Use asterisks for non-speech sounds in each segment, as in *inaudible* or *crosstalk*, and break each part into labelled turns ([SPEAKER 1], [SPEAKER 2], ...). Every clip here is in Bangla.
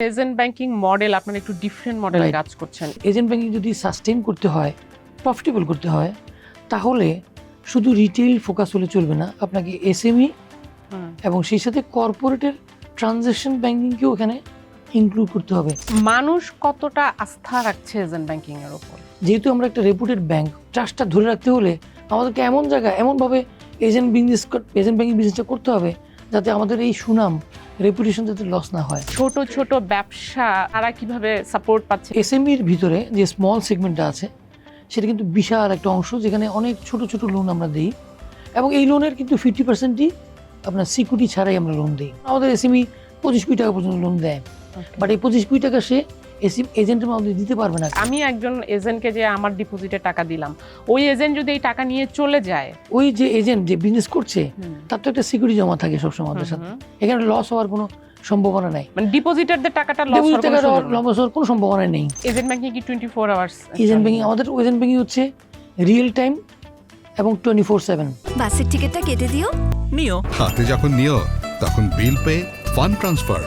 [SPEAKER 1] এজেন্ট ব্যাংকিং মডেল আপনারা একটু ডিফারেন্ট মডেলে. কাজ করছেন।
[SPEAKER 2] এজেন্ট ব্যাংকিং যদি সাস্টেন করতে হয় প্রফিটেবল করতে হয় তাহলে শুধু রিটেল ফোকাস হলে চলবে না আপনাকে এসএমই এবং সেই সাথে কর্পোরেটের ট্রানজ্যাকশন ব্যাংকিংকেও এখানে ইনক্লুড করতে হবে।
[SPEAKER 1] মানুষ কতটা আস্থা রাখছে এজেন্ট ব্যাংকিং এর উপর
[SPEAKER 2] যেহেতু আমরা একটা রেপুটেড ব্যাংক ট্রাস্টটা ধরে রাখতে হলে আমাদেরকে এমন জায়গা এমনভাবে এজেন্ট বিজনেস এজেন্ট ব্যাংকিং বিজনেসটা করতে হবে যাতে আমাদের এই সুনাম রেপুটেশন যাতে লস না হয়।
[SPEAKER 1] ছোট ছোট ব্যবসা তারা কীভাবে সাপোর্ট পাচ্ছে?
[SPEAKER 2] এসএমইর ভিতরে যে স্মল সেগমেন্টটা আছে সেটা কিন্তু বিশাল একটা অংশ যেখানে অনেক ছোট ছোট লোন আমরা দিই। এবং এই লোনের কিন্তু ফিফটি পার্সেন্টই আপনার সিকিউরিটি ছাড়াই আমরা লোন দিই। আমাদের এসএমই পঁচিশ কুড়ি টাকা পর্যন্ত লোন দেয়। বাট এই পঁচিশ কুড়ি টাকা সে এজেন্টের মাধ্যমে দিতে পারবে না
[SPEAKER 1] আমি একজন এজেন্টকে যে আমার ডিপোজিটে টাকা দিলাম ওই এজেন্ট যদি এই টাকা নিয়ে চলে যায়
[SPEAKER 2] ওই যে এজেন্ট যে বিজনেস করছে তার তো একটা সিকিউরিটি জমা থাকে সবসময় আমাদের সাথে। এখানে লস হওয়ার কোনো সম্ভাবনা নাই।
[SPEAKER 1] মানে ডিপোজিটারদের টাকাটা লস
[SPEAKER 2] টাকা লস হওয়ার কোনো সম্ভাবনা নেই।
[SPEAKER 1] এজেন্ট ব্যাংকিং কি twenty four hours
[SPEAKER 2] agent banking আমাদের এজেন্ট ব্যাংকিং হচ্ছে রিয়েল টাইম এবং টোয়েন্টি ফোর সেভেন
[SPEAKER 3] বাসের টিকিটটা কেটে দিও।
[SPEAKER 4] নিও।
[SPEAKER 5] হাতে যখন নিও তখন বিল পে ফান্ড ট্রান্সফার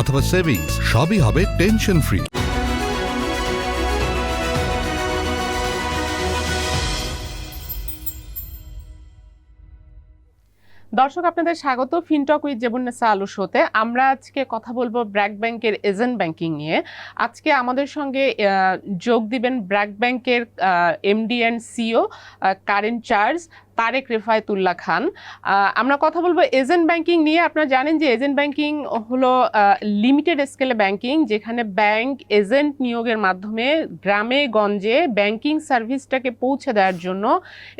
[SPEAKER 5] অথবা সেভিংস সবই হবে টেনশন ফ্রি
[SPEAKER 1] দর্শক, আপনাদের স্বাগত ফিনটক উইথ জেবুন্নেসা আলু শোতে। আমরা আজকে কথা বলব ব্র্যাক ব্যাংকের এজেন্ট ব্যাংকিং নিয়ে। আজকে আমাদের সঙ্গে যোগ দিবেন ব্র্যাক ব্যাংকের MD and CEO current charge Tarek Rafayetullah Khan. আমরা কথা বলব এজেন্ট ব্যাংকিং নিয়ে। আপনারা জানেন যে এজেন্ট ব্যাংকিং হলো লিমিটেড স্কেলে ব্যাংকিং, যেখানে ব্যাংক এজেন্ট নিয়োগের মাধ্যমে গ্রামে, গঞ্জে ব্যাংকিং সার্ভিসটাকে পৌঁছে দেওয়ার জন্য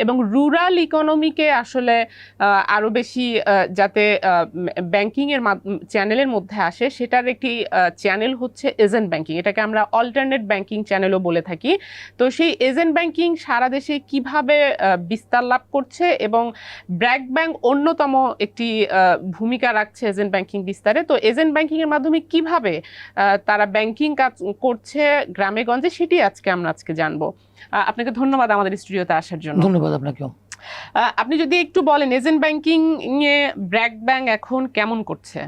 [SPEAKER 1] এবং রুরাল ইকোনমিকে আসলে আরও বেশি যাতে ব্যাংকিংয়ের চ্যানেলের মধ্যে আসে, সেটার একটি চ্যানেল হচ্ছে এজেন্ট ব্যাংকিং। এটাকে আমরা অল্টারনেট ব্যাংকিং চ্যানেলও বলে থাকি। তো সেই এজেন্ট ব্যাংকিং সারা দেশে কীভাবে বিস্তার লাভ করছে এবং ব্র্যাক ব্যাংক অন্যতম একটি ভূমিকা রাখছে এজেন্ট ব্যাংকিং বিস্তারে। তো এজেন্ট ব্যাংকিং এর মাধ্যমে কীভাবে তারা ব্যাংকিং কাজ করছে গ্রামে গঞ্জে সেটি আজকে আমরা আজকে জানব। আপনাকে ধন্যবাদ আমাদের স্টুডিওতে আসার জন্য।
[SPEAKER 2] ধন্যবাদ আপনাকেও।
[SPEAKER 1] আপনি যদি একটু বলেন এজেন্ট ব্যাংকিং এ ব্র্যাক ব্যাংক এখন কেমন করছে?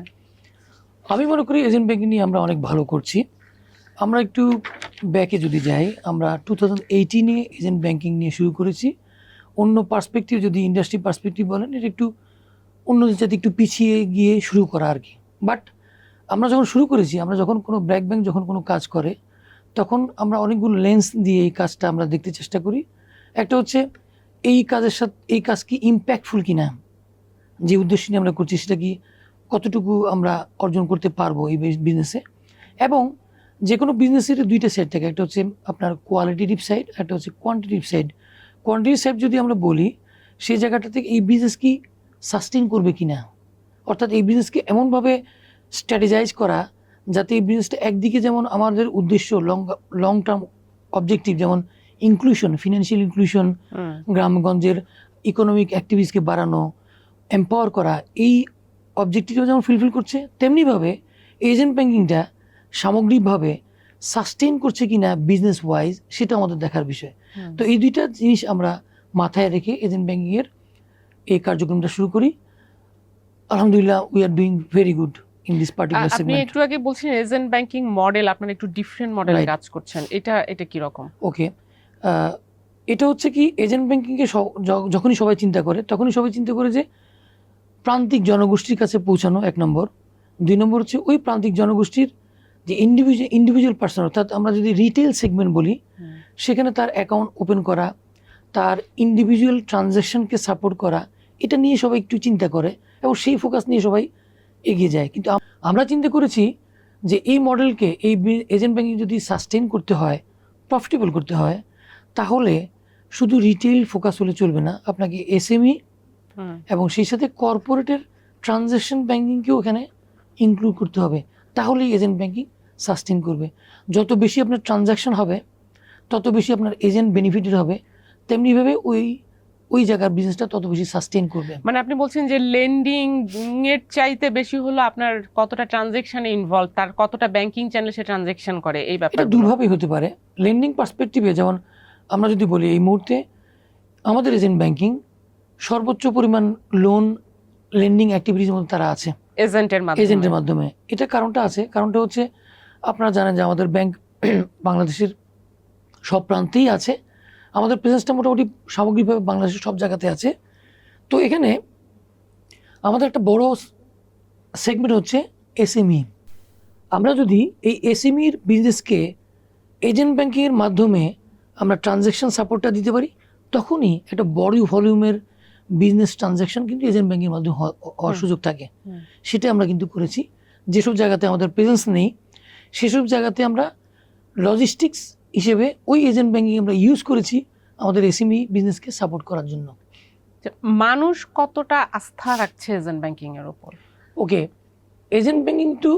[SPEAKER 2] আমি মনে করি এজেন্ট ব্যাংকিং নিয়ে আমরা অনেক ভালো করছি। আমরা একটু ব্যাকে যদি যাই আমরা টু থাউজেন্ড এইটিনে এজেন্ট ব্যাংকিং নিয়ে শুরু করেছি। অন্য পার্সপেক্টিভ যদি ইন্ডাস্ট্রি পার্সপেক্টিভ বলেন, এটা একটু অন্য যাতে একটু পিছিয়ে গিয়ে শুরু করা আর কি। বাট আমরা যখন শুরু করেছি, আমরা যখন কোনো ব্র্যাক ব্যাংক যখন কোনো কাজ করে, তখন আমরা অনেকগুলো লেন্স দিয়ে এই কাজটা আমরা দেখতে চেষ্টা করি। একটা হচ্ছে, এই কাজের সাথে, এই কাজ কি ইম্প্যাক্টফুল কিনা? যে উদ্দেশ্য নিয়ে আমরা করছি, সেটা কি কতটুকু আমরা অর্জন করতে পারব এই বিজনেসে এবং যে কোনো বিজনেসের দুইটা সাইড থাকে, একটা হচ্ছে আপনার কোয়ালিটিভ সাইড একটা হচ্ছে কোয়ান্টিটিভ সাইড সাইড যদি আমরা বলি সেই জায়গাটা থেকে এই বিজনেস কি সাস্টেন করবে কি না অর্থাৎ এই বিজনেসকে এমনভাবে স্ট্র্যাটেজাইজ করা যাতে এই বিজনেসটা একদিকে যেমন আমাদের উদ্দেশ্য লং লং টার্ম অবজেক্টিভ যেমন ইনক্লুশন ফিনান্সিয়াল ইনক্লুশন গ্রামগঞ্জের ইকোনমিক অ্যাক্টিভিটিসকে বাড়ানো এম্পাওয়ার করা এই অবজেক্টিভটা যেমন ফুলফিল করছে তেমনিভাবে এজেন্ট ব্যাঙ্কিংটা সামগ্রিকভাবে সাস্টেন করছে কিনা বিজনেস ওয়াইজ সেটা আমাদের দেখার বিষয়। তো এই দুইটা জিনিস আমরা মাথায় রেখে এজেন্ট ব্যাঙ্কিংয়ের এই কার্যক্রমটা শুরু করি। আলহামদুলিল্লাহ we are doing very good in this particular
[SPEAKER 1] আপনি একটু আগে বলছেন এজেন্ট ব্যাংকিং মডেল আপনারা একটু ডিফারেন্ট মডেলে কাজ করছেন। এটা এটা কি রকম?
[SPEAKER 2] ওকে এটা হচ্ছে কি এজেন্ট ব্যাংকিংকে যখনই সবাই চিন্তা করে তখনই সবাই চিন্তা করে যে প্রান্তিক জনগোষ্ঠীর কাছে পৌঁছানো এক নম্বর। দুই নম্বর হচ্ছে ওই প্রান্তিক জনগোষ্ঠীর যে ইন্ডিভিজুয়াল ইন্ডিভিজুয়াল পার্সন অর্থাৎ আমরা যদি রিটেল সেগমেন্ট বলি সেখানে তার অ্যাকাউন্ট ওপেন করা তার ইন্ডিভিজুয়াল ট্রানজ্যাকশনকে সাপোর্ট করা এটা নিয়ে সবাই একটু চিন্তা করে এবং সেই ফোকাস নিয়ে সবাই এগিয়ে যায়। কিন্তু আমরা চিন্তা করেছি যে এই মডেলকে এই এজেন্ট ব্যাংকিং যদি সাস্টেন করতে হয় প্রফিটেবল করতে হয় তাহলে শুধু রিটেল ফোকাস হলে চলবে না আপনাকে এসএমই
[SPEAKER 1] হুম।
[SPEAKER 2] এবং সেই সাথে কর্পোরেটের ট্রানজ্যাকশন ব্যাংকিংকেও এখানে ইনক্লুড করতে হবে। তাহলেই এজেন্ট ব্যাংকিং সাস্টেন করবে। যত বেশি আপনার ট্রানজ্যাকশন হবে তত বেশি আপনার এজেন্ট বেনিফিটেড হবে তেমনিভাবে ওই ওই জায়গার বিজনেসটা তত বেশি সাস্টেন করবে।
[SPEAKER 1] মানে আপনি বলছেন যে লেন্ডিং এর চাইতে বেশি হলো আপনার কতটা ট্রানজেকশনে ইনভলভ তার কতটা ব্যাংকিং চ্যানেল সে ট্রানজেকশন করে এই
[SPEAKER 2] এটা
[SPEAKER 1] ব্যাপারটা
[SPEAKER 2] দুভাবেই হতে পারে। লেন্ডিং পার্সপেক্টিভে যেমন আমরা যদি বলি এই মুহূর্তে আমাদের এজেন্ট ব্যাংকিং সর্বোচ্চ পরিমাণ লোন লেন্ডিং অ্যাক্টিভিটির মধ্যে তারা আছে।
[SPEAKER 1] এজেন্টের মাধ্যমে।
[SPEAKER 2] এজেন্টের মাধ্যমে। এটা কারণটা আছে। কারণটা হচ্ছে আপনারা জানেন যে আমাদের ব্যাংক *clears throat* বাংলাদেশের সব প্রান্তেই আছে। আমাদের প্রেজেন্সটা মোটামুটি সামগ্রিকভাবে বাংলাদেশের সব জায়গাতে আছে। তো এখানে আমাদের একটা বড় সেগমেন্ট হচ্ছে এসএমই আমরা যদি এই এসএমইর বিজনেসকে এজেন্ট ব্যাংকিংয়ের মাধ্যমে আমরা ট্রানজ্যাকশন সাপোর্টটা দিতে পারি তখনই একটা বড় ভলিউমের বিজনেস ট্রানজ্যাকশন কিন্তু এজেন্ট ব্যাংকের মাধ্যমে হওয়া- হওয়ার সুযোগ থাকে। সেটা আমরা কিন্তু করেছি। যেসব জায়গাতে আমাদের প্রেজেন্স নেই সেসব জায়গাতে আমরা লজিস্টিক্স হিসেবে ওই এজেন্ট ব্যাংকিং আমরা ইউজ করেছি আমাদের এসএমই বিজনেসকে সাপোর্ট করার জন্য।
[SPEAKER 1] মানুষ কতটা আস্থা রাখছে এজেন্ট ব্যাংকিং এর উপর
[SPEAKER 2] ওকে এজেন্ট ব্যাংকিং টু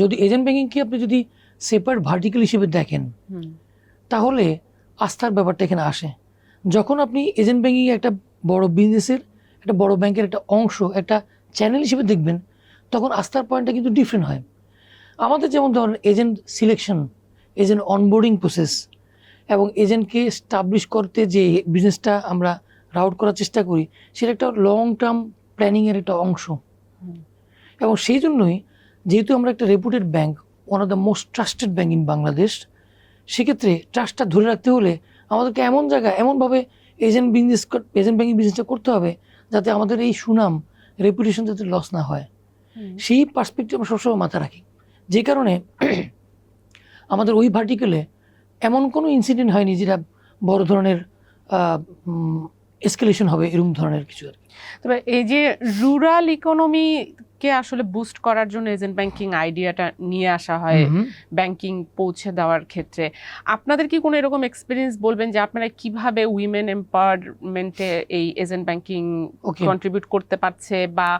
[SPEAKER 2] যদি এজেন্ট ব্যাংকিংকে আপনি যদি সেপারেট ভার্টিক্যাল হিসেবে দেখেন তাহলে আস্থার ব্যাপারটা এখানে আসে। যখন আপনি এজেন্ট ব্যাংকিং একটা বড় বিজনেসের একটা বড় ব্যাংকের একটা অংশ একটা চ্যানেল হিসেবে দেখবেন তখন আস্থার পয়েন্টটা কিন্তু ডিফারেন্ট হয়। আমাদের যেমন ধরেন agent selection agent onboarding process এবং এজেন্টকে স্টাবলিশ করতে যে বিজনেসটা আমরা রাউট করার চেষ্টা করি সেটা একটা লং টার্ম প্ল্যানিংয়ের একটা অংশ। এবং সেই জন্যই যেহেতু আমরা একটা reputed bank one of the most trusted bank in Bangladesh সেক্ষেত্রে ট্রাস্টটা ধরে রাখতে হলে আমাদেরকে এমন জায়গায় এমনভাবে এজেন্ট বিজনেস এজেন্ট ব্যাংকিং বিজনেসটা করতে হবে যাতে আমাদের এই সুনাম রেপুটেশন যাতে লস না হয়। সেই পার্সপেক্টিভ আমরা সবসময় মাথা রাখি। যে কারণে আমাদের ওই ভার্টিকেলে এমন কোনো ইনসিডেন্ট হয়নি যেটা বড় ধরনের এসকেলেশন হবে এরকম ধরনের কিছু আর
[SPEAKER 1] তবে এই যে রুরাল ইকোনমিকে আসলে বুস্ট করার জন্য এজেন্ট ব্যাংকিং আইডিয়াটা নিয়ে আসা হয় ব্যাংকিং পৌঁছে দেওয়ার ক্ষেত্রে আপনাদের কি কোনো এরকম এক্সপিরিয়েন্স বলবেন যে আপনারা কীভাবে উইমেন এম্পাওয়ারমেন্টে এই এজেন্ট ব্যাংকিং. কন্ট্রিবিউট করতে পারছে বা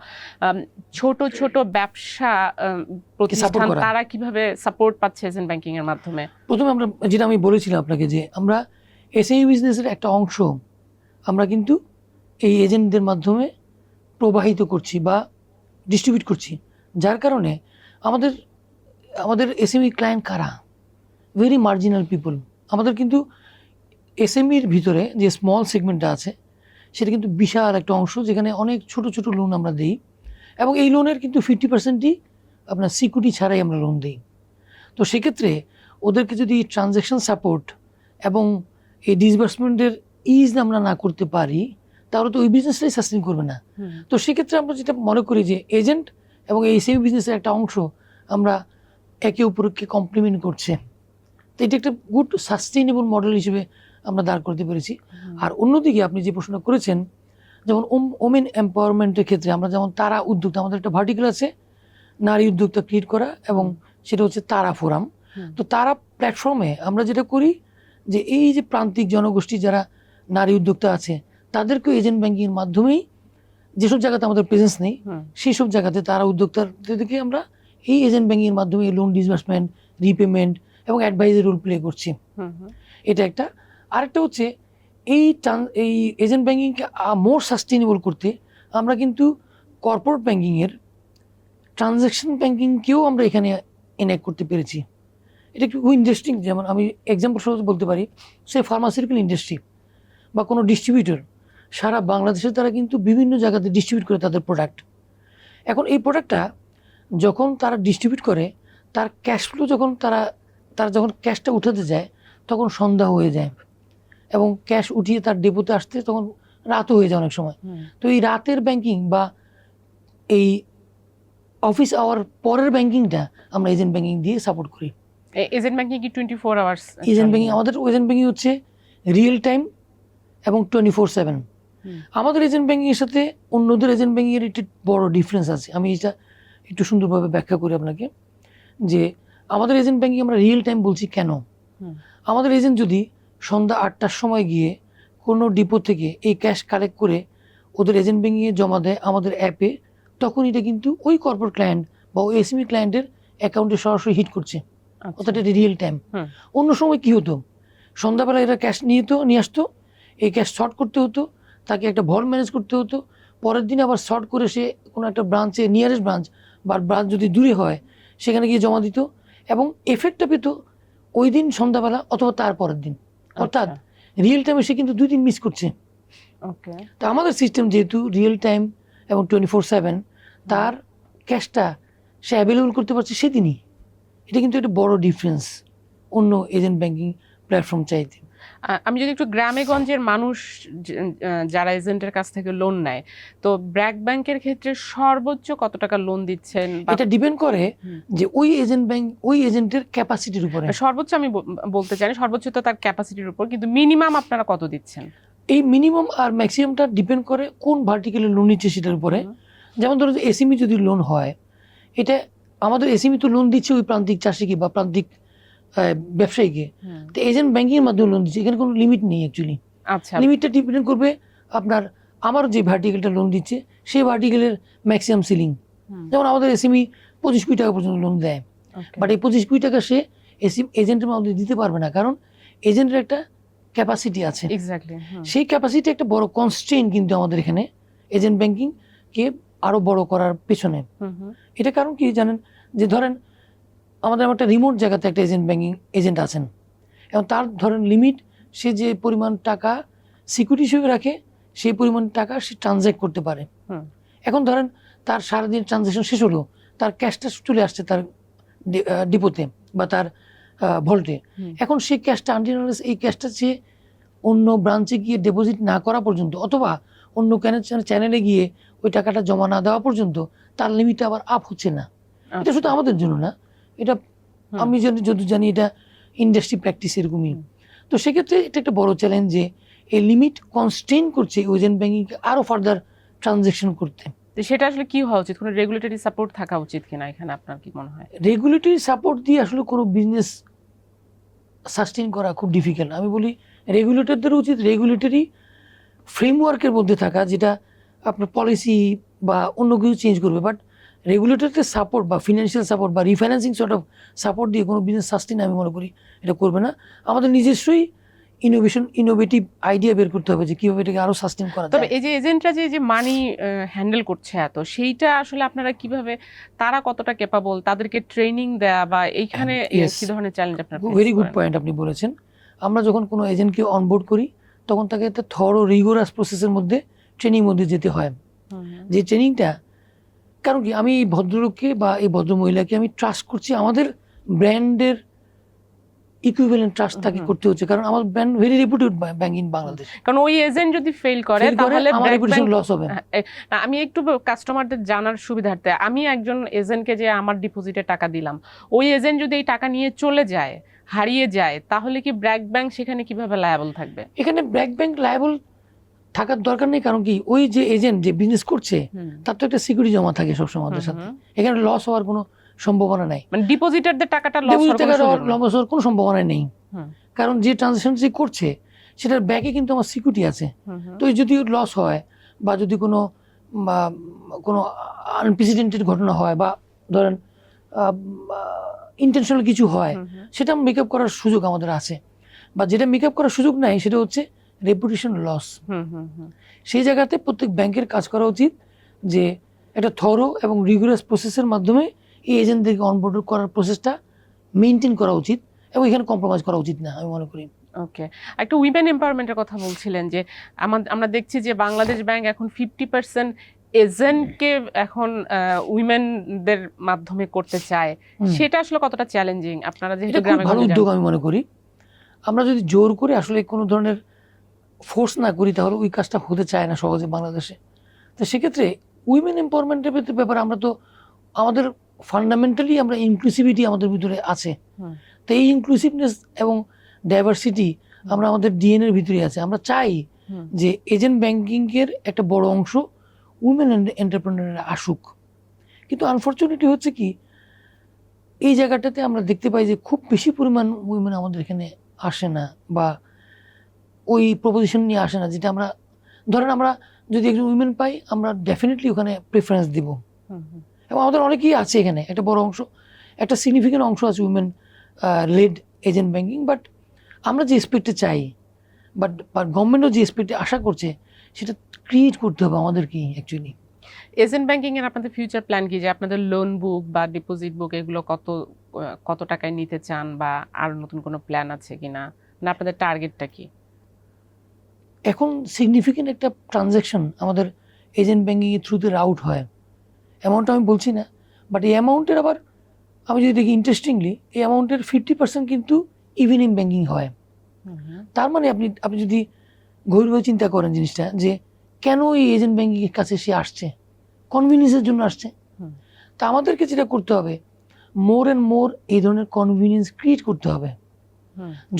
[SPEAKER 1] ছোট ছোট ব্যবসা প্রতিষ্ঠান তারা কীভাবে সাপোর্ট পাচ্ছে এজেন্ট ব্যাংকিং এর মাধ্যমে?
[SPEAKER 2] প্রথমে আমরা যেটা আমি বলেছিলাম আপনাকে যে আমরা এসএই বিজনেসের একটা অংশ আমরা কিন্তু এই এজেন্টদের মাধ্যমে প্রবাহিত করছি বা ডিস্ট্রিবিউট করছি। যার কারণে আমাদের আমাদের এসএমই ক্লায়েন্ট কারা? ভেরি মার্জিনাল পিপল আমাদের কিন্তু এসএমইর ভিতরে যে স্মল সেগমেন্টটা আছে, সেটা কিন্তু বিশাল একটা অংশ যেখানে অনেক ছোট ছোট লোন আমরা দিই এবং এই লোনের কিন্তু ফিফটি পার্সেন্টই আপনার সিকিউরিটি ছাড়াই আমরা লোন দিই। তো সেক্ষেত্রে ওদেরকে যদি ট্রানজ্যাকশন সাপোর্ট এবং এই ডিসবার্সমেন্টের ইজ আমরা না করতে পারি তাহলে তো ওই বিজনেসটাই সাস্টেন করবে না। তো সেক্ষেত্রে আমরা যেটা মনে করি যে এজেন্ট এবং এই সেমি বিজনেসের একটা অংশ আমরা একে অপরকে কমপ্লিমেন্ট করছে। তো এটা একটা গুড সাস্টেইনেবল মডেল হিসেবে আমরা দাঁড় করতে পেরেছি। আর অন্যদিকে আপনি যে প্রশ্ন করেছেন যেমন ওমেন এম্পাওয়ারমেন্টের ক্ষেত্রে আমরা যেমন তারা উদ্যোক্তা আমাদের একটা ভার্টিক্যাল আছে নারী উদ্যোক্তা ক্রিয়েট করা এবং সেটা হচ্ছে তারা ফোরাম তো তারা প্ল্যাটফর্মে আমরা যেটা করি যে এই যে প্রান্তিক জনগোষ্ঠী যারা নারী উদ্যোক্তা আছে তাদেরকেও এজেন্ট ব্যাংকিংয়ের মাধ্যমেই যেসব জায়গাতে আমাদের প্রেজেন্স নেই সেই সব জায়গাতে তারা উদ্যোক্তাদেরকে আমরা এই এজেন্ট ব্যাংকিংয়ের মাধ্যমে লোন ডিসবার্সমেন্ট রিপেমেন্ট এবং অ্যাডভাইজারি রোল প্লে করছি। এটা একটা। আরেকটা হচ্ছে এই ট্রান- এই এজেন্ট ব্যাংকিংকে মোর সাস্টেনেবল করতে আমরা কিন্তু কর্পোরেট ব্যাংকিংয়ের ট্রানজ্যাকশন ব্যাংকিংকেও আমরা এখানে এনাক্ট করতে পেরেছি। এটা একটু ইন্টারেস্টিং যেমন আমি এক্সাম্পল সহ বলতে পারি সে ফার্মাসিউটিক্যাল ইন্ডাস্ট্রি বা কোনো ডিস্ট্রিবিউটর সারা বাংলাদেশে তারা কিন্তু বিভিন্ন জায়গাতে ডিস্ট্রিবিউট করে তাদের প্রোডাক্ট এখন এই প্রোডাক্টটা যখন তারা ডিস্ট্রিবিউট করে তার ক্যাশ ফ্লো যখন তারা তারা যখন ক্যাশটা উঠাতে যায় তখন সন্ধ্যা হয়ে যায় এবং ক্যাশ উঠিয়ে তার ডেপোতে আসতে তখন রাতও হয়ে যায় অনেক সময়। তো এই রাতের ব্যাংকিং বা এই অফিস আওয়ার পরের ব্যাংকিংটা আমরা এজেন্ট ব্যাংকিং দিয়ে সাপোর্ট করি।
[SPEAKER 1] এজেন্ট ব্যাংকিং কি twenty four hours
[SPEAKER 2] agent banking আমাদের এজেন্ট ব্যাংকিং হচ্ছে রিয়েল টাইম এবং টোয়েন্টি ফোর সেভেন আমাদের এজেন্ট ব্যাংকিংয়ের সাথে অন্যদের এজেন্ট ব্যাংকিংয়ের একটি বড় ডিফারেন্স আছে। আমি এটা একটু সুন্দরভাবে ব্যাখ্যা করি আপনাকে যে আমাদের এজেন্ট ব্যাংকিং আমরা রিয়েল টাইম বলছি কেন? আমাদের এজেন্ট যদি সন্ধ্যা আটটার সময় গিয়ে কোনো ডিপো থেকে এই ক্যাশ কালেক্ট করে ওদের এজেন্ট ব্যাঙ্কিংয়ে জমা দেয় আমাদের অ্যাপে তখন এটা কিন্তু ওই কর্পোরেট ক্লায়েন্ট বা ওই এসএমই ক্লায়েন্টের অ্যাকাউন্টে সরাসরি হিট করছে। অর্থাৎ এটা রিয়েল টাইম অন্য সময় কি হতো? সন্ধ্যাবেলা এরা ক্যাশ নিয়ে তো নিয়ে আসতো এই ক্যাশ শর্ট করতে হতো তাকে একটা ভল ম্যানেজ করতে হতো। পরের দিন আবার শর্ট করে সে কোনো একটা ব্রাঞ্চে নিয়ারেস্ট ব্রাঞ্চ বা ব্রাঞ্চ যদি দূরে হয় সেখানে গিয়ে জমা দিত এবং এফেক্টটা পেত ওই দিন সন্ধ্যাবেলা অথবা তার পরের দিন। অর্থাৎ রিয়েল টাইমে সে কিন্তু দুই দিন মিস করছে। তা আমাদের সিস্টেম যেহেতু রিয়েল টাইম এবং টোয়েন্টি ফোর সেভেন তার ক্যাশটা সে অ্যাভেলেবল করতে পারছে সেদিনই। এটা কিন্তু একটা বড় ডিফারেন্স অন্য এজেন্ট ব্যাংকিং প্ল্যাটফর্ম চাইতে।
[SPEAKER 1] আমি যদি একটু গ্রামে গঞ্জের মানুষ যারা এজেন্টের কাছ থেকে লোন নেয় তো ব্র্যাক ব্যাংকের ক্ষেত্রে সর্বোচ্চ কত টাকা লোন দিচ্ছেন
[SPEAKER 2] এটা ডিপেন্ড করে যে ওই এজেন্ট ব্যাংক ওই এজেন্টের ক্যাপাসিটির উপরে।
[SPEAKER 1] সর্বোচ্চ আমি বলতে চাই সর্বোচ্চ তো তার ক্যাপাসিটির উপর কিন্তু মিনিমাম আপনারা কত দিচ্ছেন?
[SPEAKER 2] এই মিনিমাম আর ম্যাক্সিমামটা ডিপেন্ড করে কোন ভার্টিক্যালে লোন নিচ্ছে সেটার উপরে। যেমন ধরো এসিমি যদি লোন হয় এটা আমাদের এসিমি তো লোন দিচ্ছে ওই প্রান্তিক চাষিকে বা প্রান্তিক ব্যবসায়ীকে
[SPEAKER 1] হুম।
[SPEAKER 2] তো এজেন্ট ব্যাংকিং এর মাধ্যমে লোন দিচ্ছে। এখানে কোনো লিমিট নেই অ্যাকচুয়ালি
[SPEAKER 1] আচ্ছা।
[SPEAKER 2] লিমিটটা ডিপেন্ড করবে আপনার আমার যে ভার্টিক্যালটা লোন দিচ্ছে সেই ভার্টিক্যালের ম্যাক্সিমাম সিলিং যেমন আমাদের এসিমি পঁচিশ কোটি টাকা পর্যন্ত লোন দেয়। বাট এই পঁচিশ কোটি টাকা সে এসি এজেন্টের মাধ্যমে দিতে পারবে না। কারণ এজেন্টের একটা ক্যাপাসিটি আছে। সেই ক্যাপাসিটি একটা বড় কনস্ট্রেন কিন্তু আমাদের এখানে এজেন্ট ব্যাংকিং কে আরও বড় করার পেছনে। এটা কারণ কি জানেন? যে ধরেন আমাদের একটা রিমোট জায়গাতে একটা এজেন্ট ব্যাংকিং এজেন্ট আছেন। এবং তার ধরেন লিমিট সে যে পরিমাণ টাকা সিকিউরিটি হিসেবে রাখে সেই পরিমাণ টাকা সে ট্রানজ্যাক্ট করতে পারে। এখন ধরেন তার সারাদিন ট্রানজ্যাকশন শেষ হলো তার ক্যাশটা চলে আসছে তার ডিপোতে বা তার ভল্টে এখন সেই ক্যাশটা আনটিনারেস এই ক্যাশটা সে অন্য ব্রাঞ্চে গিয়ে ডিপোজিট না করা পর্যন্ত অথবা অন্য চ্যানেলে গিয়ে ওই টাকাটা জমা না দেওয়া পর্যন্ত তার লিমিটটা আবার আপ হচ্ছে না। এটা শুধু আমাদের জন্য না এটা আমি যদি জানি এটা ইন্ডাস্ট্রি প্র্যাকটিস এরকমই। তো সেক্ষেত্রে এটা একটা বড় চ্যালেঞ্জ যে এই লিমিট কনস্টেন করছে এজেন্ট ব্যাংকিংকে আরও ফার্দার ট্রানজেকশন করতে।
[SPEAKER 1] তো সেটা আসলে কি হওয়া উচিত? কোনো রেগুলেটরি সাপোর্ট থাকা উচিত কিনা এখানে আপনার কি মনে হয়?
[SPEAKER 2] রেগুলেটরি সাপোর্ট দিয়ে আসলে কোনো বিজনেস সাস্টেন করা খুব ডিফিকাল্ট আমি বলি রেগুলেটরদের উচিত রেগুলেটরি ফ্রেমওয়ার্কের মধ্যে থাকা যেটা আপনার পলিসি বা অন্য কিছু চেঞ্জ করবে। বাট রেগুলেটরদের সাপোর্ট বা ফিনান্সিয়াল সাপোর্ট বা রিফাইন্যান্সিং সর্ট অফ সাপোর্ট দিয়ে কোনো বিজনেস সাস্টেন আমি মনে করি এটা করবে না। আমাদের নিজস্বই ইনোভেশন ইনোভেটিভ আইডিয়া বের করতে হবে যে কীভাবে এটাকে আরও সাস্টেন করা
[SPEAKER 1] তবে এই যে এজেন্টরা যে যে মানি হ্যান্ডেল করছে এত সেইটা আসলে আপনারা কীভাবে তারা কতটা ক্যাপাবল তাদেরকে ট্রেনিং দেয়া বা এইখানে. কি ধরনের চ্যালেঞ্জ আপনারা
[SPEAKER 2] ভেরি গুড পয়েন্ট আপনি বলেছেন। আমরা যখন কোনো এজেন্টকে অনবোর্ড করি তখন তাকে একটা থর ও রিগোরাস প্রসেসের মধ্যে ট্রেনিং মধ্যে যেতে হয়। যে ট্রেনিংটা কারণ কি? আমি এই ভদ্রলোককে বা এই ভদ্র মহিলাকে আমি ট্রাস্ট করছি। আমাদের ব্র্যান্ডের ইকুইভ্যালেন্ট ট্রাস্ট তাকে করতে হচ্ছে। কারণ আমার brand very reputed bank in Bangladesh
[SPEAKER 1] কারণ ওই এজেন্ট যদি ফেল করে তাহলে
[SPEAKER 2] আমার রেপুটেশন লস হবে।
[SPEAKER 1] হ্যাঁ, না, আমি একটু কাস্টমারদের জানার সুবিধার্থে আমি একজন এজেন্টকে যে আমার ডিপোজিটে টাকা দিলাম ওই এজেন্ট যদি এই টাকা নিয়ে চলে যায় হারিয়ে যায় তাহলে কি ব্র্যাক ব্যাংক সেখানে কীভাবে লায়াবল থাকবে?
[SPEAKER 2] এখানে ব্র্যাক ব্যাংক লায়াবল থাকার দরকার নেই কারণ কি ওই যে এজেন্ট যে বিজনেস করছে তার তো একটা সিকিউরিটি জমা থাকে সবসময়
[SPEAKER 1] হুম,
[SPEAKER 2] সাথে। এখানে লস হওয়ার কোনো সম্ভাবনা নাই।
[SPEAKER 1] মানে ডিপোজিটারদের টাকাটা লস
[SPEAKER 2] হওয়ার কোনো সম্ভাবনা নেই। কারণ যে ট্রানজাকশন যে করছে সেটার ব্যাকে কিন্তু আমার সিকিউরিটি আছে। তো যদি লস হয় বা যদি কোনো বা, কোনো আনপ্রেসিডেন্টেড ঘটনা হয় বা ধরেন ইন্টেনশনাল কিছু হয় সেটা মেকআপ করার সুযোগ আমাদের আছে। বা যেটা মেকআপ করার সুযোগ নাই সেটা হচ্ছে রেপুটেশন লস সেই জায়গাতে প্রত্যেক ব্যাংকের কাজ করা উচিত যে একটা থরো এবং রিগুলাস প্রসেসের মাধ্যমে এই এজেন্টদেরকে অনবোর্ড করার প্রসেসটা মেনটেন করা উচিত এবং এখানে কম্প্রোমাইজ করা উচিত না আমি মনে করি।
[SPEAKER 1] ওকে একটা উইমেন এম্পাওয়ারমেন্টের কথা বলছিলেন যে আমাদের আমরা দেখছি যে বাংলাদেশ ব্যাংক এখন ফিফটি পার্সেন্ট এজেন্টকে এখন উইমেনদের মাধ্যমে করতে চায়। সেটা আসলে কতটা চ্যালেঞ্জিং আপনারা যেহেতু গ্রামে
[SPEAKER 2] ভালো উদ্যোগ আমি মনে করি। আমরা যদি জোর করে আসলে কোনো ধরনের ফোর্স না করি তাহলে ওই কাজটা হতে চায় না সহজে বাংলাদেশে। তো সেক্ষেত্রে উইমেন এম্পাওয়ারমেন্টের ব্যাপারে আমরা তো আমাদের ফান্ডামেন্টালি আমরা ইনক্লুসিভিটি আমাদের ভিতরে আছে। তো এই ইনক্লুসিভনেস এবং ডাইভার্সিটি আমরা আমাদের ডিএনএর ভিতরে আছে। আমরা চাই যে এজেন্ট ব্যাংকিংয়ের একটা বড় অংশ উইমেন এন্টারপ্রেনাররা আসুক। কিন্তু আনফর্চুনেটলি হচ্ছে কি এই জায়গাটাতে আমরা দেখতে পাই যে খুব বেশি পরিমাণ উইমেন আমাদের এখানে আসে না বা ওই প্রপোজিশন নিয়ে আসে না যেটা আমরা ধরেন আমরা যদি একজন উইমেন পাই আমরা ডেফিনেটলি ওখানে প্রেফারেন্স দিব।
[SPEAKER 1] হুম, হুম।
[SPEAKER 2] এবং আমাদের অনেকেই আছে এখানে একটা বড় অংশ একটা সিগনিফিকেন্ট অংশ আছে women led agent banking but আমরা যে স্পিডটা চাই বাট বাট গভর্নমেন্টও যে এসপেক্টে আশা করছে সেটা ক্রিয়েট করতে হবে আমাদেরকেই অ্যাকচুয়ালি
[SPEAKER 1] এজেন্ট ব্যাংকিং এর আপনাদের ফিউচার প্ল্যান কি? যে আপনাদের লোন বুক বা ডিপোজিট বুক এগুলো কত কত টাকায় নিতে চান বা আর নতুন কোনো প্ল্যান আছে কিনা? না আপনাদের টার্গেটটা কি?
[SPEAKER 2] এখন সিগনিফিকেন্ট একটা ট্রানজ্যাকশন আমাদের এজেন্ট ব্যাঙ্কিংয়ের থ্রুতে রাউট হয়। অ্যামাউন্ট আমি বলছি না বাট এই অ্যামাউন্টের আবার আমি যদি দেখি ইন্টারেস্টিংলি এই অ্যামাউন্টের ফিফটি পার্সেন্ট কিন্তু ইভিনিং ব্যাঙ্কিং হয়। তার মানে আপনি আপনি যদি গভীরভাবে চিন্তা করেন জিনিসটা যে কেন এই এজেন্ট ব্যাংকিংয়ের কাছে সে আসছে? কনভিনিয়েন্সের জন্য আসছে। তা আমাদেরকে যেটা করতে হবে মোর অ্যান্ড মোর এই ধরনের কনভিনিয়েন্স ক্রিয়েট করতে হবে।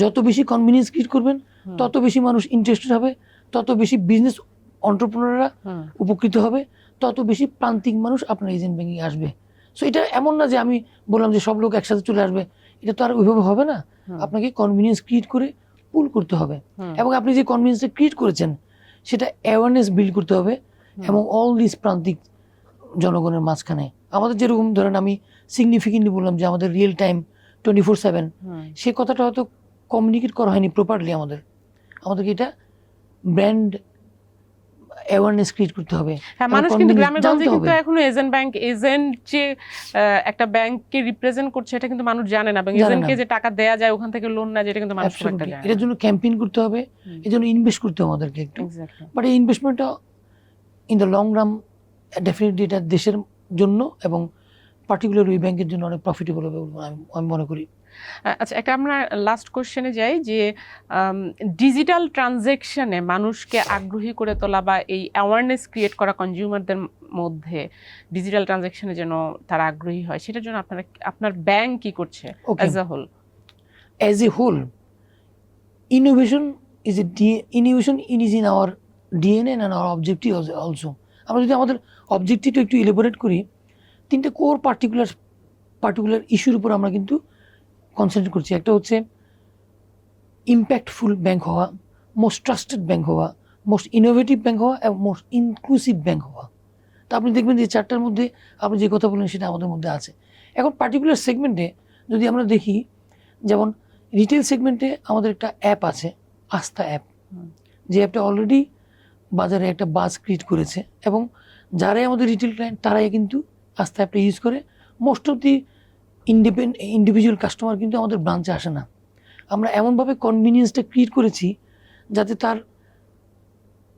[SPEAKER 2] যত বেশি কনভিনিয়েন্স ক্রিয়েট করবেন তত বেশি মানুষ ইন্টারেস্টেড হবে তত বেশি বিজনেস অন্টারপ্রনাররা উপকৃত হবে তত বেশি প্রান্তিক মানুষ আপনার এজেন্ট ব্যাংকিং আসবে। সো এটা এমন না যে আমি বললাম যে সব লোক একসাথে চলে আসবে এটা তো আর ওইভাবে হবে না। আপনাকে কনভিনিয়েন্স ক্রিয়েট করে পুল করতে হবে। এবং আপনি যে কনভিনিয়েন্সটা ক্রিয়েট করেছেন সেটা অ্যাওয়ারনেস বিল্ড করতে হবে এবং অল দিস প্রান্তিক জনগণের মাঝখানে। আমাদের যেরকম ধরেন আমি সিগনিফিকেন্টলি বললাম যে আমাদের real time twenty four seven সে কথাটা হয়তো কমিউনিকেট করা হয়নি প্রপারলি আমাদের। আমাদেরকে এটা ব্র্যান্ড অ্যাওয়ারনেস ক্রিয়েট করতে হবে।
[SPEAKER 1] হ্যাঁ মানুষ কিন্তু
[SPEAKER 2] convenience
[SPEAKER 1] গ্রামে গঞ্জে কিন্তু এখনও এজেন্ট ব্যাংক এজেন্ট যে একটা ব্যাংককে রিপ্রেজেন্ট করছে এটা কিন্তু মানুষ জানে না। এবং
[SPEAKER 2] জানে
[SPEAKER 1] এজেন্টকে যে টাকা দেয়া যায় ওখান থেকে লোন না যেটা কিন্তু মানুষ একটা জানে
[SPEAKER 2] এটার জন্য ক্যাম্পেইন করতে হবে। এর জন্য ইনভেস্ট করতে হবে আমাদেরকে একটু। বাট এই ইনভেস্টমেন্টটা in the long run definitely এটা দেশের জন্য এবং পার্টিকুলার ওই ব্যাংকের জন্য অনেক প্রফিটেবল হবে আমি মনে করি।
[SPEAKER 1] আচ্ছা একটা আমরা লাস্ট কোশ্চেনে যাই যে ডিজিটাল ট্রানজেকশনে মানুষকে আগ্রহী করে তোলা বা এই অ্যাওয়ারনেস ক্রিয়েট করা কনজিউমারদের মধ্যে ডিজিটাল ট্রানজেকশনে যেন তারা আগ্রহী হয় সেটার জন্য আপনারা আপনার ব্যাংক কি করছে as a whole
[SPEAKER 2] as a whole, innovation a D- innovation is in our DNA and our objective als- also. আমরা যদি আমাদের অবজেক্টিভটা একটু ইলেবোরেট করি তিনটে কোর পার্টিকুলার পার্টিকুলার ইস্যুর উপর আমরা কিন্তু কনসেন্ট্রেট করছি। একটা হচ্ছে ইম্প্যাক্টফুল ব্যাংক হওয়া মোস্ট ট্রাস্টেড ব্যাংক হওয়া মোস্ট ইনোভেটিভ ব্যাংক হওয়া এবং মোস্ট ইনক্লুসিভ ব্যাংক হওয়া। তা আপনি দেখবেন যে চারটার মধ্যে আপনি যে কথা বলেন সেটা আমাদের মধ্যে আছে। এখন পার্টিকুলার সেগমেন্টে যদি আমরা দেখি যেমন রিটেল সেগমেন্টে আমাদের একটা অ্যাপ আছে আস্থা অ্যাপ যে অ্যাপটা অলরেডি বাজারে একটা বাজ ক্রিয়েট করেছে এবং যারাই আমাদের রিটেল ক্লায়েন্ট তারাই কিন্তু আস্থা অ্যাপটা ইউজ করে। Most of the independ individual customer কিন্তু আমাদের ব্রাঞ্চে আসে না। আমরা এমনভাবে কনভিনিয়েন্সটা ক্রিয়েট করেছি যাতে তার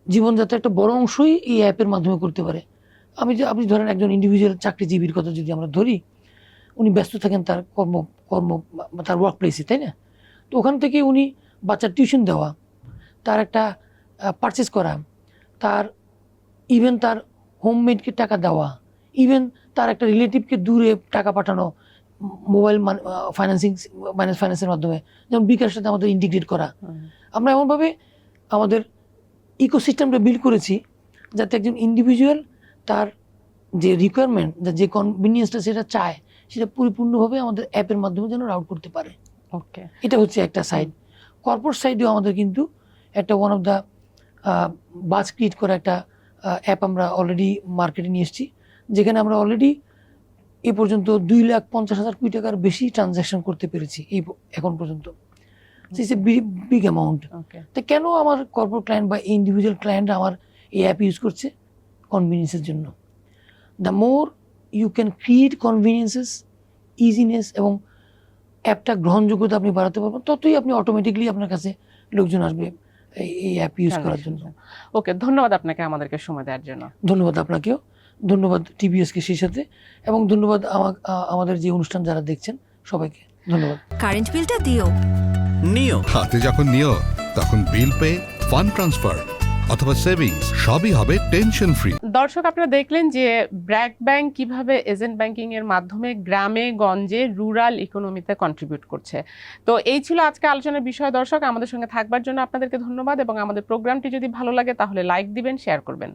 [SPEAKER 2] জীবনযাত্রা একটা বড় অংশই এই অ্যাপের মাধ্যমে করতে পারে। আমি যে, আপনি ধরেন একজন ইন্ডিভিজুয়াল চাকরিজীবীর কথা যদি আমরা ধরি, উনি ব্যস্ত থাকেন তার কর্ম কর্ম তার ওয়ার্ক প্লেসে তাই না? তো ওখান থেকে উনি বাচ্চার টিউশন দেওয়া, তার একটা পারচেস করা, তার ইভেন তার হোমমেডকে টাকা দেওয়া ইভেন তার একটা রিলেটিভকে দূরে টাকা পাঠানো মোবাইল ফাইন্যান্সিং মাইনাস ফাইন্যান্সের মাধ্যমে। যেমন বিকাশের সাথে আমাদের ইন্টিগ্রেট করা। আমরা এমনভাবে আমাদের ইকোসিস্টেমটা বিল্ড করেছি যাতে একজন ইন্ডিভিজুয়াল তার যে রিকোয়ারমেন্ট যে কনভিনিয়েন্সটা সেটা চায় সেটা পরিপূর্ণভাবে আমাদের অ্যাপের মাধ্যমে যেন রাউট করতে পারে।
[SPEAKER 1] ওকে
[SPEAKER 2] এটা হচ্ছে একটা সাইড কর্পোরেট সাইডেও আমাদের কিন্তু একটা one of the best create করা একটা অ্যাপ আমরা অলরেডি মার্কেটে নিয়ে এসেছি। যেখানে আমরা অলরেডি এ পর্যন্ত দুই লাখ পঞ্চাশ হাজার কোটি টাকার বেশি ট্রানজ্যাকশন করতে পেরেছি এই এখন পর্যন্ত। ইটস এ বিগ অ্যামাউন্ট তো কেন আমার কর্পোরেট ক্লায়েন্ট বা ইন্ডিভিজুয়াল ক্লায়েন্ট আমার এই অ্যাপ ইউজ করছে? কনভিনিয়েন্সের জন্য। The more you can create conveniences easiness এবং অ্যাপটা গ্রহণযোগ্যতা আপনি বাড়াতে পারবেন ততই আপনি অটোমেটিকলি আপনার কাছে লোকজন আসবে এই- এই অ্যাপ ইউজ করার জন্য।
[SPEAKER 1] ওকে ধন্যবাদ আপনাকে আমাদেরকে সময় দেওয়ার জন্য।
[SPEAKER 2] ধন্যবাদ আপনাকেও। ধন্যবাদ টিভিএসকে সেই সাথে এবং ধন্যবাদ আমাদের যে অনুষ্ঠান যারা দেখছেন সবাইকে ধন্যবাদ।
[SPEAKER 3] কারেন্ট বিলটা দিও।
[SPEAKER 4] নিও।
[SPEAKER 5] হাতে যখন নিও তখন বিল পে ফান্ড ট্রান্সফার অথবা সেভিংস সবই হবে টেনশন ফ্রি।
[SPEAKER 1] দর্শক আপনারা দেখলেন যে ব্র্যাক ব্যাংক কীভাবে এজেন্ট ব্যাংকিং এর মাধ্যমে গ্রামে গঞ্জে রুরাল ইকোনমিতে কন্ট্রিবিউট করছে। তো এই ছিল আজকে আলোচনার বিষয়। দর্শক আমাদের সঙ্গে থাকবার জন্য আপনাদেরকে ধন্যবাদ এবং আমাদের প্রোগ্রামটি যদি ভালো লাগে তাহলে লাইক দিবেন শেয়ার করবেন।